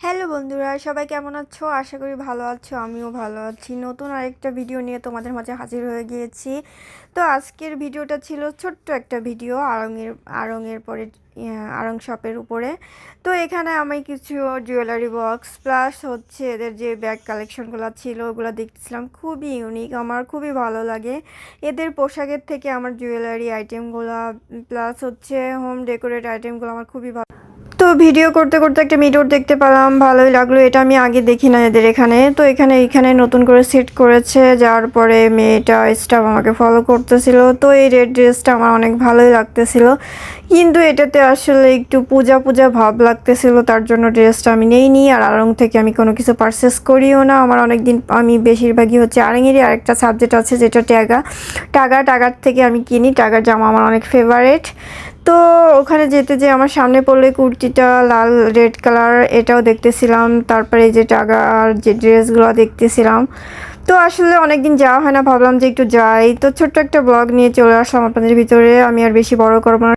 Hello বন্ধুরা, সবাই কেমন আছো? আশা করি ভালো আছো, আমিও ভালো আছি। নতুন আরেকটা ভিডিও নিয়ে তোমাদের মাঝে হাজির হয়ে গিয়েছি। তো আজকের ভিডিওটা ছিল ছোট্ট একটা ভিডিও আড়ংয়ের আড়ংয়ের পরে আড়ং শপের উপরে। তো এখানে আমি কিছু জুয়েলারি বক্স প্লাস হচ্ছে এদের যে ব্যাগ কালেকশনগুলো ছিল, ওগুলো দেখছিলাম। খুবই ইউনিক আমার খুবই ভালো লাগে। এদের পোশাকের থেকে আমার জুয়েলারি আইটেমগুলো প্লাস হচ্ছে হোম ডেকোরেট আইটেমগুলো আমার খুবই ভালো তো ভিডিও করতে করতে একটা মিটোর দেখতে পেলাম, ভালোই লাগল। এটা আমি আগে দেখি না এদের এখানে। তো এখানে এখানে নতুন করে সেট করেছে, যার পরে মেয়েটা স্টাফ আমাকে ফলো করতেছিল। তো এই রেড ড্রেসটা আমার অনেক ভালোই লাগতেছিল। কিন্তু এটাতে আসলে একটু পূজা পূজা ভাব লাগতেছিল, তার জন্য ড্রেসটা আমি নেইনি। আর আড়ং থেকে আমি কোনো কিছু পারচেস করিও না। আমার অনেক দিন আমি বেশিরভাগই হচ্ছে আড়ংয়েরই আরেকটা সাবজেক্ট আছে, যেটা ট্যাগা টাগা, টাগার থেকে আমি কিনি। টাগার জামা আমার অনেক ফেভারেট তো ওখানে যেতে যে আমার সামনে পড়লে কুর্তিটা লাল রেড কালার এটাও দেখতেছিলাম। তারপরে যে টাকা আর যে ড্রেসগুলো দেখতেছিলাম। তো আসলে অনেকদিন যাওয়া হয় না, ভাবলাম যে একটু যাই। তো ছোট্ট একটা ব্লগ নিয়ে চলে আসলাম আপনাদের ভিতরে। আমি আর বেশি বড় করব না।